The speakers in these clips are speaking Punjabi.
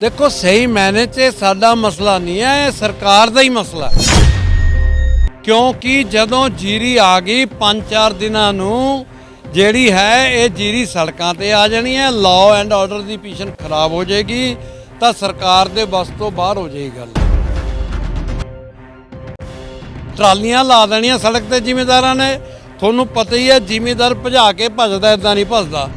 ਦੇਖੋ, ਸਹੀ ਮੈਨੇ 'ਚ ਇਹ ਸਾਡਾ ਮਸਲਾ ਨਹੀਂ ਹੈ, ਇਹ ਸਰਕਾਰ ਦਾ ਹੀ ਮਸਲਾ ਹੈ। ਕਿਉਂਕਿ ਜਦੋਂ ਜੀਰੀ ਆ ਗਈ 5-4 ਦਿਨਾਂ ਨੂੰ ਜਿਹੜੀ ਹੈ, ਇਹ ਜੀਰੀ ਸੜਕਾਂ ਤੇ ਆ ਜਾਣੀ ਹੈ ਲਾਅ ਐਂਡ ਆਰਡਰ ਦੀ ਪੋਜੀਸ਼ਨ ਖਰਾਬ ਹੋ ਜਾਏਗੀ, ਤਾਂ ਸਰਕਾਰ ਦੇ ਬਸ ਤੋਂ ਬਾਹਰ ਹੋ ਜਾਏਗੀ ਗੱਲ। ਟਰਾਲੀਆਂ ਲਾ ਦੇਣੀਆਂ ਸੜਕ ਤੇ ਜ਼ਿਮੀਦਾਰਾਂ ਨੇ, ਤੁਹਾਨੂੰ ਪਤਾ ਹੀ ਹੈ, ਜ਼ਿਮੀਦਾਰ ਭਜਾ ਕੇ ਭੱਜਦਾ ਇਦਾਂ ਨਹੀਂ ਭਜਦਾ।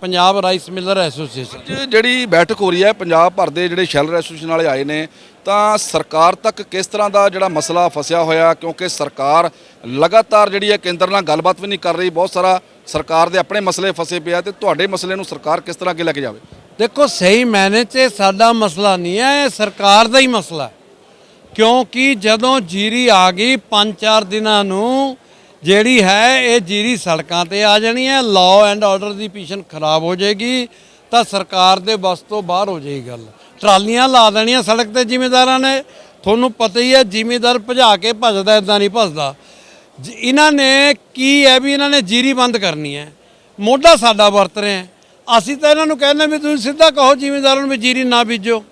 Punjab rice miller association. ਜਿਹੜੀ ਬੈਠਕ ਹੋ ਰਹੀ ਹੈ ਪੰਜਾਬ ਭਰ ਦੇ ਜਿਹੜੇ ਸ਼ੈਲਰ ਐਸੋਸੀਏਸ਼ਨ ਵਾਲੇ ਆਏ ਨੇ ਤਾਂ ਸਰਕਾਰ ਤੱਕ ਕਿਸ ਤਰ੍ਹਾਂ ਦਾ ਜਿਹੜਾ ਮਸਲਾ ਫਸਿਆ ਹੋਇਆ ਕਿਉਂਕਿ ਸਰਕਾਰ ਲਗਾਤਾਰ ਜਿਹੜੀ ਹੈ ਕੇਂਦਰ ਨਾਲ ਗੱਲਬਾਤ ਵੀ ਨਹੀਂ ਕਰ ਰਹੀ ਬਹੁਤ ਸਾਰਾ ਸਰਕਾਰ ਦੇ ਆਪਣੇ ਮਸਲੇ ਫਸੇ ਪਿਆ ਤੇ ਤੁਹਾਡੇ ਮਸਲੇ ਨੂੰ ਸਰਕਾਰ ਕਿਸ ਤਰ੍ਹਾਂ ਅੱਗੇ ਲੈ ਕੇ ਜਾਵੇ? ਦੇਖੋ ਸਹੀ ਮੈਨੇ 'ਚ ਸਾਡਾ ਮਸਲਾ ਨਹੀਂ ਹੈ ਇਹ ਸਰਕਾਰ ਦਾ ਹੀ ਮਸਲਾ ਕਿਉਂਕਿ ਜਦੋਂ ਜੀਰੀ ਆ ਗਈ 5-4 ਦਿਨਾਂ ਨੂੰ ਜਿਹੜੀ ਹੈ ਇਹ ਜੀਰੀ ਸੜਕਾਂ ਤੇ ਆ ਜਾਣੀ ਹੈ। ਲਾਅ ਐਂਡ ਆਰਡਰ ਦੀ ਪੋਜੀਸ਼ਨ ਖਰਾਬ ਹੋ ਜਾਏਗੀ ਤਾਂ ਸਰਕਾਰ ਦੇ ਬਸ ਤੋਂ ਬਾਹਰ ਹੋ ਜਾਏਗੀ ਗੱਲ। ਟਰਾਲੀਆਂ ਲਾ ਦੇਣੀਆਂ ਸੜਕ ਤੇ ਜ਼ਿਮੀਦਾਰਾਂ ਨੇ। ਤੁਹਾਨੂੰ ਪਤਾ ਹੀ ਹੈ, ਜ਼ਿਮੀਦਾਰ ਭਜਾ ਕੇ ਭੱਜਦਾ ਇਦਾਂ ਨਹੀਂ ਭਜਦਾ। ਜ- ਇਹਨਾਂ ਨੇ ਕੀ ਹੈ ਵੀ ਇਹਨਾਂ ਨੇ ਜੀਰੀ ਬੰਦ ਕਰਨੀ ਹੈ। ਮੋਢਾ ਸਾਡਾ ਵਰਤ ਰਹੇ ਹੈ। ਅਸੀਂ ਤਾਂ ਇਹਨਾਂ ਨੂੰ ਕਹਿੰਦੇ ਵੀ ਤੁਸੀਂ ਸਿੱਧਾ ਕਹੋ ਜਿਮੀਦਾਰਾਂ ਨੂੰ ਵੀ ਜੀਰੀ ਨਾ ਬੀਜੋ।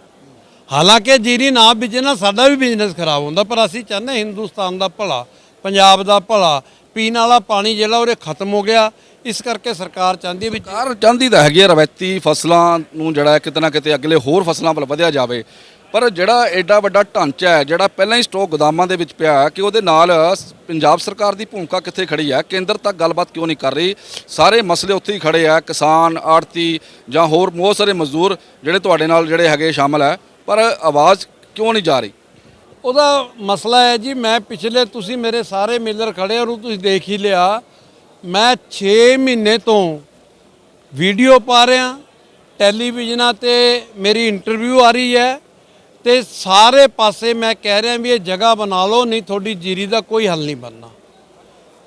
ਹਾਲਾਂਕਿ ਜੀਰੀ ਨਾ ਬੀਜੇ ਨਾਲ ਸਾਡਾ ਵੀ ਬਿਜ਼ਨਸ ਖਰਾਬ ਹੁੰਦਾ, ਪਰ ਅਸੀਂ ਚਾਹੁੰਦੇ ਹਿੰਦੁਸਤਾਨ ਦਾ ਭਲਾ। ਪੰਜਾਬ ਦਾ ਭਲਾ, ਪੀਣ ਵਾਲਾ ਪਾਣੀ ਜਿਹੜਾ ਉਹਦੇ ਖਤਮ ਹੋ ਗਿਆ। ਇਸ ਕਰਕੇ ਸਰਕਾਰ ਚਾਹੁੰਦੀ ਹੈ ਵੀ ਸਰਕਾਰ ਚਾਹੁੰਦੀ ਤਾਂ ਹੈਗੀ ਹੈ ਰਵਾਇਤੀ ਫਸਲਾਂ ਨੂੰ ਜਿਹੜਾ ਕਿਤੇ ਨਾ ਕਿਤੇ ਅਗਲੇ ਹੋਰ ਫਸਲਾਂ ਵੱਲ ਵਧਿਆ ਜਾਵੇ। ਪਰ ਜਿਹੜਾ ਐਡਾ ਵੱਡਾ ਢਾਂਚਾ ਹੈ, ਜਿਹੜਾ ਪਹਿਲਾਂ ਹੀ ਸਟਾਕ ਗੋਦਾਮਾਂ ਦੇ ਵਿੱਚ ਪਿਆ ਕਿ ਉਹਦੇ ਨਾਲ ਪੰਜਾਬ ਸਰਕਾਰ ਦੀ ਭੂਮਿਕਾ ਕਿੱਥੇ ਖੜੀ ਹੈ, ਕੇਂਦਰ ਤੱਕ ਗੱਲਬਾਤ ਕਿਉਂ ਨਹੀਂ ਕਰ ਰਹੀ? ਸਾਰੇ ਮਸਲੇ ਉੱਥੇ ਹੀ ਖੜੇ ਆ, ਕਿਸਾਨ ਆੜਤੀ ਜਾਂ ਹੋਰ ਬਹੁਤ ਸਾਰੇ ਮਜ਼ਦੂਰ ਜਿਹੜੇ ਤੁਹਾਡੇ ਨਾਲ ਜਿਹੜੇ ਹੈਗੇ ਸ਼ਾਮਲ ਹੈ, ਪਰ ਆਵਾਜ਼ ਕਿਉਂ ਨਹੀਂ ਜਾ ਰਹੀ? ਉਹਦਾ ਮਸਲਾ ਹੈ ਜੀ, ਮੈਂ ਪਿਛਲੇ ਤੁਸੀਂ ਮੇਰੇ ਸਾਰੇ ਮਿਲਰ ਖੜੇ ਉਹਨੂੰ ਤੁਸੀਂ ਦੇਖ ਹੀ ਲਿਆ। ਮੈਂ 6 ਮਹੀਨੇ ਤੋਂ ਵੀਡੀਓ ਪਾ ਰਿਹਾ, ਟੈਲੀਵਿਜ਼ਨਾਂ ਤੇ ਮੇਰੀ ਇੰਟਰਵਿਊ ਆ ਰਹੀ ਹੈ ਤੇ ਸਾਰੇ ਪਾਸੇ ਮੈਂ ਕਹਿ ਰਿਹਾ ਵੀ ਇਹ ਜਗ੍ਹਾ ਬਣਾ ਲਓ, ਨਹੀਂ ਤੁਹਾਡੀ ਜੀਰੀ ਦਾ ਕੋਈ ਹੱਲ ਨਹੀਂ ਬਣਨਾ।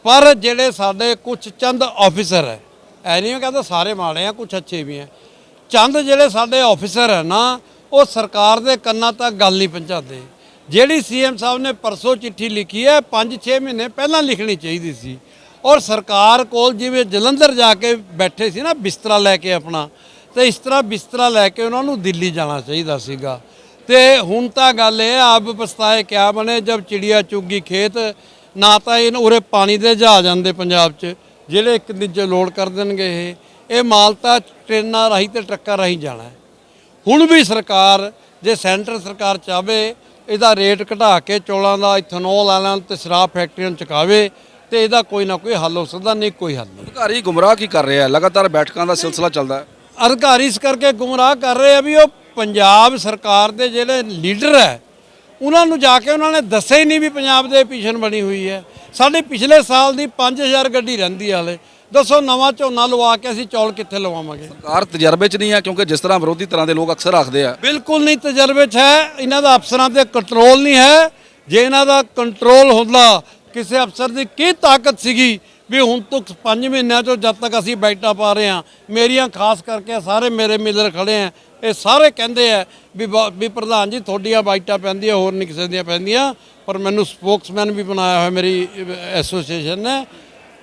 ਪਰ ਜਿਹੜੇ ਸਾਡੇ ਕੁਝ ਚੰਦ ਆਫੀਸਰ ਹੈ, ਐ ਨਹੀਂ ਕਹਿੰਦਾ ਸਾਰੇ ਮਾੜੇ ਆ ਕੁਝ ਅੱਛੇ ਵੀ ਹੈ ਚੰਦ ਜਿਹੜੇ ਸਾਡੇ ਆਫੀਸਰ ਹੈ ਨਾ, ਉਹ ਸਰਕਾਰ ਦੇ ਕੰਨਾਂ ਤੱਕ ਗੱਲ ਨਹੀਂ ਪਹੁੰਚਾਉਂਦੇ। ਜਿਹੜੀ ਸੀਐਮ ਸਾਹਿਬ ਨੇ ਪਰਸੋਂ ਚਿੱਠੀ ਲਿਖੀ ਹੈ 5-6 ਮਹੀਨੇ ਪਹਿਲਾਂ ਲਿਖਣੀ ਚਾਹੀਦੀ ਸੀ। ਔਰ ਸਰਕਾਰ ਕੋਲ ਜਿਵੇਂ ਜਲੰਧਰ ਜਾ ਕੇ ਬੈਠੇ ਸੀ ਨਾ, ਬਿਸਤਰਾ ਲੈ ਕੇ ਆਪਣਾ, ਤੇ ਇਸ ਤਰ੍ਹਾਂ ਬਿਸਤਰਾ ਲੈ ਕੇ ਉਹਨਾਂ ਨੂੰ ਦਿੱਲੀ ਜਾਣਾ ਚਾਹੀਦਾ ਸੀਗਾ। ਤੇ ਹੁਣ ਤਾਂ ਗੱਲ ਇਹ ਆਪ ਆਬ ਪਛਤਾਏ ਕਿਆ ਬਣੇ, ਜਦ ਚਿੜੀਆ ਚੁੱਗੀ ਖੇਤ, ਨਾ ਤਾਂ ਇਹ ਉਰੇ ਪਾਣੀ ਦੇ ਜਹਾਜ਼ ਆਉਂਦੇ ਪੰਜਾਬ 'ਚ, ਜਿਹੜੇ ਇੱਕ ਦਿਨ 'ਚ ਲੋਡ ਕਰ ਦੇਣਗੇ ਇਹ। ਇਹ ਮਾਲ ਤਾਂ ਟ੍ਰੇਨਾਂ ਰਾਹੀਂ ਤੇ ਟਰੱਕਾਂ ਰਾਹੀਂ ਜਾਣਾ ਹੁਣ ਵੀ ਸਰਕਾਰ ਜੇ ਸੈਂਟਰ ਸਰਕਾਰ ਚਾਵੇ ਇਹਦਾ ਰੇਟ ਘਟਾ ਕੇ ਚੌਲਾਂ ਦਾ ਇਥਨੋਲ ਵਾਲਿਆਂ ਤੇ ਸ਼ਰਾਬ ਫੈਕਟਰੀਆਂ ਨੂੰ ਚੁਕਾਵੇ ਤੇ ਇਹਦਾ ਕੋਈ ਨਾ ਕੋਈ ਹੱਲ ਹੋ ਸਕਦਾ ਨਹੀਂ ਕੋਈ ਹੱਲ ਨਹੀਂ। ਅਧਿਕਾਰੀ ਗੁੰਮਰਾਹ ਕੀ ਕਰ ਰਿਹਾ? ਹੈ ਲਗਾਤਾਰ ਬੈਠਕਾਂ ਦਾ ਸਿਲਸਿਲਾ ਚੱਲਦਾ ਹੈ। ਅਧਿਕਾਰੀ ਇਸ ਕਰਕੇ ਗੁੰਮਰਾਹ ਕਰ ਰਹੇ ਆ ਵੀ ਉਹ ਪੰਜਾਬ ਸਰਕਾਰ ਦੇ ਜਿਹੜੇ ਲੀਡਰ ਹੈ ਉਹਨਾਂ ਨੂੰ ਜਾ ਕੇ ਉਹਨਾਂ ਨੇ ਦੱਸਿਆ ਹੀ ਨਹੀਂ ਵੀ ਪੰਜਾਬ ਦੇ ਪੀਸ਼ਨ ਬਣੀ ਹੋਈ ਹੈ। ਸਾਡੇ ਪਿਛਲੇ ਸਾਲ ਦੀ 5000 ਗੱਡੀ ਰਹਿੰਦੀ ਹਲੇ। ਦੱਸੋ ਨਵਾਂ ਝੋਨਾ ਲਵਾ ਕੇ ਅਸੀਂ ਚੌਲ ਕਿੱਥੇ ਲਵਾਵਾਂਗੇ? ਸਰਕਾਰ ਤਜਰਬੇ 'ਚ ਨਹੀਂ ਹੈ ਕਿਉਂਕਿ ਜਿਸ ਤਰ੍ਹਾਂ ਵਿਰੋਧੀ ਤਰ੍ਹਾਂ ਦੇ ਲੋਕ ਅਕਸਰ ਆਖਦੇ ਆ। ਬਿਲਕੁਲ ਨਹੀਂ ਤਜਰਬੇ 'ਚ ਹੈ। ਇਹਨਾਂ ਦਾ ਅਫਸਰਾਂ ਤੇ ਕੰਟਰੋਲ ਨਹੀਂ ਹੈ। ਜੇ ਇਹਨਾਂ ਦਾ ਕੰਟਰੋਲ ਹੁੰਦਾ ਕਿਸੇ ਅਫਸਰ ਦੀ ਕੀ ਤਾਕਤ ਸੀਗੀ ਵੀ ਹੁਣ ਤੱਕ 5 ਮਹੀਨਿਆਂ ਤੋਂ ਜਦ ਤੱਕ ਅਸੀਂ ਬੈਠਾ ਪਾ ਰਹੇ ਹਾਂ ਮੇਰੀਆਂ ਖਾਸ ਕਰਕੇ ਸਾਰੇ ਮੇਰੇ ਮਿਲਰ ਖੜੇ ਆ ਇਹ ਸਾਰੇ ਕਹਿੰਦੇ ਆ ਵੀ ਵੀ ਪ੍ਰਧਾਨ ਜੀ ਤੁਹਾਡੀਆਂ ਬਾਈਟਾਂ ਪੈਂਦੀਆਂ ਹੋਰ ਨਹੀਂ ਕਿਸੇ ਦੀਆਂ ਪੈਂਦੀਆਂ ਪਰ ਮੈਨੂੰ ਸਪੋਕਸਮੈਨ ਵੀ ਬਣਾਇਆ ਹੋਇਆ ਮੇਰੀ ਐਸੋਸੀਏਸ਼ਨ ਨੇ।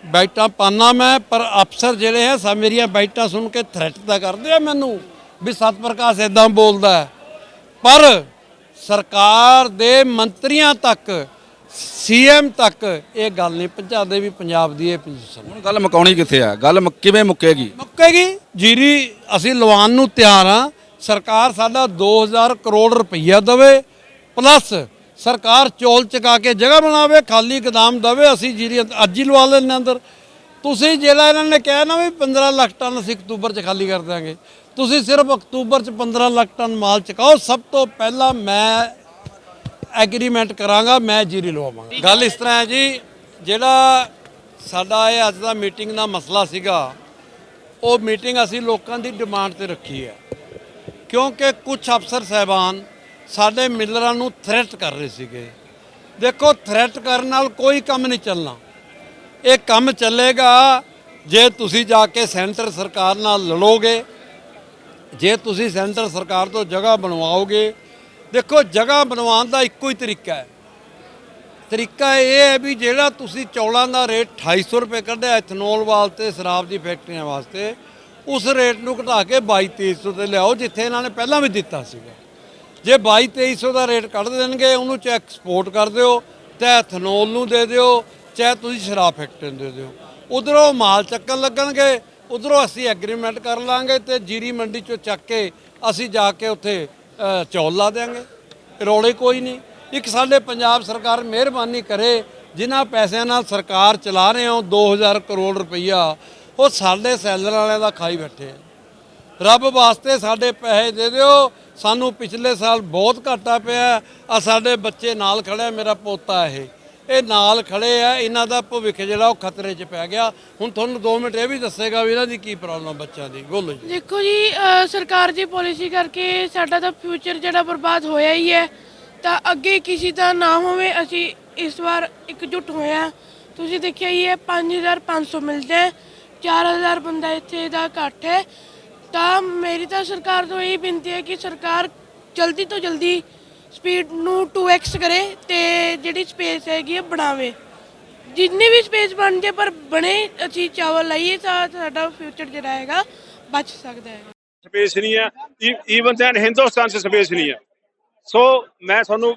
ਬਾਈਟਾਂ ਪਾਨਾ ਮੈਂ ਪਰ ਅਫਸਰ ਜਿਹੜੇ ਹੈ ਸਾ ਮੇਰੀਆਂ ਬਾਈਟਾਂ ਸੁਣ ਕੇ ਥ੍ਰੈਟ ਤਾਂ ਕਰਦੇ ਆ ਮੈਨੂੰ ਵੀ ਸਤ ਪ੍ਰਕਾਸ਼ ਇਦਾਂ ਬੋਲਦਾ ਪਰ ਸਰਕਾਰ ਦੇ ਮੰਤਰੀਆਂ ਤੱਕ ਸੀਐਮ ਤੱਕ ਇਹ ਗੱਲ ਨਹੀਂ ਪਹੁੰਚਾਦੇ ਵੀ ਪੰਜਾਬ ਦੀ ਇਹ ਪੋਜੀਸ਼ਨ ਹੁਣ ਗੱਲ ਮੁਕਾਉਣੀ ਕਿੱਥੇ ਆ? ਗੱਲ ਕਿਵੇਂ ਮੁੱਕੇਗੀ? ਮੁੱਕੇਗੀ? ਜੀਰੀ ਅਸੀਂ ਲਵਾਉਣ ਨੂੰ ਤਿਆਰ ਆ ਸਰਕਾਰ ਸਾਡਾ 2000 ਕਰੋੜ ਰੁਪਈਆ ਦੇਵੇ ਪਲੱਸ ਸਰਕਾਰ ਚੌਲ ਚਕਾ ਕੇ ਜਗ੍ਹਾ ਬਣਾਵੇ, ਖਾਲੀ ਗਦਾਮ ਦੇਵੇ, ਅਸੀਂ ਜੀਰੀ ਅੱਜ ਹੀ ਲਵਾ ਲੈਣੇ ਅੰਦਰ। ਤੁਸੀਂ ਜਿਹੜਾ ਇਹਨਾਂ ਨੇ ਕਿਹਾ ਨਾ ਵੀ 15 ਲੱਖ ਟਨ ਅਸੀਂ ਅਕਤੂਬਰ 'ਚ ਖਾਲੀ ਕਰ ਦਾਂਗੇ ਤੁਸੀਂ ਸਿਰਫ ਅਕਤੂਬਰ 'ਚ 15 ਲੱਖ ਟਨ ਮਾਲ ਚਕਾਓ, ਸਭ ਤੋਂ ਪਹਿਲਾਂ ਮੈਂ ਐਗਰੀਮੈਂਟ ਕਰਾਂਗਾ, ਮੈਂ ਜੀਰੀ ਲਵਾਵਾਂਗਾ। ਗੱਲ ਇਸ ਤਰ੍ਹਾਂ ਹੈ ਜੀ, ਜਿਹੜਾ ਸਾਡਾ ਇਹ ਅੱਜ ਦਾ ਮੀਟਿੰਗ ਦਾ ਮਸਲਾ ਸੀਗਾ, ਉਹ ਮੀਟਿੰਗ ਅਸੀਂ ਲੋਕਾਂ ਦੀ ਡਿਮਾਂਡ ਤੇ ਰੱਖੀ ਹੈ। ਕਿਉਂਕਿ ਕੁਝ ਅਫਸਰ ਸਹਿਬਾਨ ਸਾਡੇ ਮਿਲਰਾਂ ਨੂੰ ਥ੍ਰੈਟ ਕਰ ਰਹੇ ਸੀਗੇ। ਦੇਖੋ ਥ੍ਰੈਟ ਕਰਨ ਨਾਲ ਕੋਈ ਕੰਮ ਨਹੀਂ ਚੱਲਣਾ। ਇਹ ਕੰਮ ਚੱਲੇਗਾ ਜੇ ਤੁਸੀਂ ਜਾ ਕੇ ਸੈਂਟਰ ਸਰਕਾਰ ਨਾਲ ਲੜੋਗੇ, ਜੇ ਤੁਸੀਂ ਸੈਂਟਰ ਸਰਕਾਰ ਤੋਂ ਜਗ੍ਹਾ ਬਣਵਾਓਗੇ। ਦੇਖੋ, ਜਗ੍ਹਾ ਬਣਵਾਉਣ ਦਾ ਇੱਕੋ ਹੀ ਤਰੀਕਾ ਹੈ। ਤਰੀਕਾ ਇਹ ਹੈ ਵੀ ਜਿਹੜਾ ਤੁਸੀਂ ਚੌਲਾਂ ਦਾ ਰੇਟ 2800 ਰੁਪਏ ਕੱਢਿਆ ਇਥਨੋਲ ਵਾਸਤੇ ਸ਼ਰਾਬ ਦੀ ਫੈਕਟਰੀਆਂ ਵਾਸਤੇ, ਉਸ ਰੇਟ ਨੂੰ ਘਟਾ ਕੇ 22 2300 ਤੇ ਲਿਆਓ, ਜਿੱਥੇ ਇਹਨਾਂ ਨੇ ਪਹਿਲਾਂ ਵੀ ਦਿੱਤਾ ਸੀਗਾ। ਜੇ 22 2300 ਦਾ ਰੇਟ ਕੱਢ ਦੇਣਗੇ, ਉਹਨੂੰ ਚਾਹੇ ਐਕਸਪੋਰਟ ਕਰ ਦਿਓ ਚਾਹੇ ਐਥਨੋਲ ਨੂੰ ਦੇ ਦਿਓ, ਚਾਹੇ ਤੁਸੀਂ ਸ਼ਰਾਬ ਫੈਕਟਰੀ ਨੂੰ ਦੇ ਦਿਓ। ਉਧਰੋਂ ਮਾਲ ਚੱਕਣ ਲੱਗਣਗੇ, ਉਧਰੋਂ ਅਸੀਂ ਐਗਰੀਮੈਂਟ ਕਰ ਲਾਂਗੇ ਤੇ ਜੀਰੀ ਮੰਡੀ ਚੋਂ ਚੱਕ ਕੇ ਅਸੀਂ ਜਾ ਕੇ ਉੱਥੇ ਚੌਲ ਲਾ ਦੇਾਂਗੇ ਰੌਲੇ ਕੋਈ ਨਹੀਂ। ਇੱਕ ਸਾਡੇ ਪੰਜਾਬ ਸਰਕਾਰ ਮਿਹਰਬਾਨੀ ਕਰੇ, ਜਿਨ੍ਹਾਂ ਪੈਸਿਆਂ ਨਾਲ ਸਰਕਾਰ ਚਲਾ ਰਹੇ ਹੋ 2000 ਕਰੋੜ ਰੁਪਈਆ, ਉਹ ਸਾਡੇ ਸੈਲਰ ਵਾਲਿਆਂ ਦਾ ਖਾਈ ਬੈਠੇ ਆ। ਰੱਬ ਵਾਸਤੇ ਸਾਡੇ ਪੈਸੇ ਦੇ ਦਿਓ। ਸਾਨੂੰ ਪਿਛਲੇ ਸਾਲ ਬਹੁਤ ਘਾਟਾ ਪਿਆ। ਆ ਸਾਡੇ ਬੱਚੇ ਨਾਲ ਖੜਿਆ ਮੇਰਾ ਪੋਤਾ ਇਹ। ਇਹ ਨਾਲ ਖੜੇ ਆ, ਇਹਨਾਂ ਦਾ ਭਵਿੱਖ ਜਿਹੜਾ ਉਹ ਖਤਰੇ 'ਚ ਪੈ ਗਿਆ। ਹੁਣ ਤੁਹਾਨੂੰ 2 ਮਿੰਟ ਇਹ ਵੀ ਦੱਸੇਗਾ ਵੀ ਇਹਨਾਂ ਦੀ ਕੀ ਪ੍ਰੋਬਲਮ ਬੱਚਿਆਂ ਦੀ। ਬੋਲੋ ਜੀ। ਦੇਖੋ ਜੀ ਸਰਕਾਰ ਦੀ ਪਾਲਿਸੀ ਕਰਕੇ ਸਾਡਾ ਤਾਂ ਫਿਊਚਰ ਜਿਹੜਾ ਬਰਬਾਦ ਹੋਇਆ ਹੀ ਹੈ। ਤਾਂ ਅੱਗੇ ਕਿਸੇ ਦਾ ਨਾ ਹੋਵੇ, ਅਸੀਂ ਇਸ ਵਾਰ ਇਕਜੁੱਟ ਹੋਇਆ ਤੁਸੀਂ ਦੇਖਿਆ ਹੀ ਹੈ 5500 ਮਿਲਦੇ ਹੈ 4000 ਬੰਦਾ ਇੱਥੇ ਦਾ ਇਕੱਠ ਹੈ। ਤਾਂ ਮੇਰੀ ਤਾਂ ਸਰਕਾਰ ਤੋਂ ਇਹ ਬੇਨਤੀ ਹੈ ਕਿ ਸਰਕਾਰ ਜਲਦੀ ਤੋਂ ਜਲਦੀ ਸਪੀਡ ਨੂੰ 2x ਕਰੇ ਤੇ ਜਿਹੜੀ ਸਪੇਸ ਹੈਗੀ ਹੈ ਬਣਾਵੇ। ਜਿੰਨੀ ਵੀ ਸਪੇਸ ਬਣ ਜੇ, ਪਰ ਬਣੇ ਅਸੀਂ ਚਾਵਲ ਲਾਈਏ, ਤਾਂ ਸਾਡਾ ਫਿਊਚਰ ਜਿਹੜਾ ਹੈਗਾ ਬਚ ਸਕਦਾ ਹੈ ਸਪੇਸ ਨਹੀਂ ਹੈ। ਈਵਨ ਦੈਨ ਹਿੰਦੁਸਤਾਨ 'ਚ ਸਪੇਸ ਨਹੀਂ ਹੈ। ਸੋ ਮੈਂ ਤੁਹਾਨੂੰ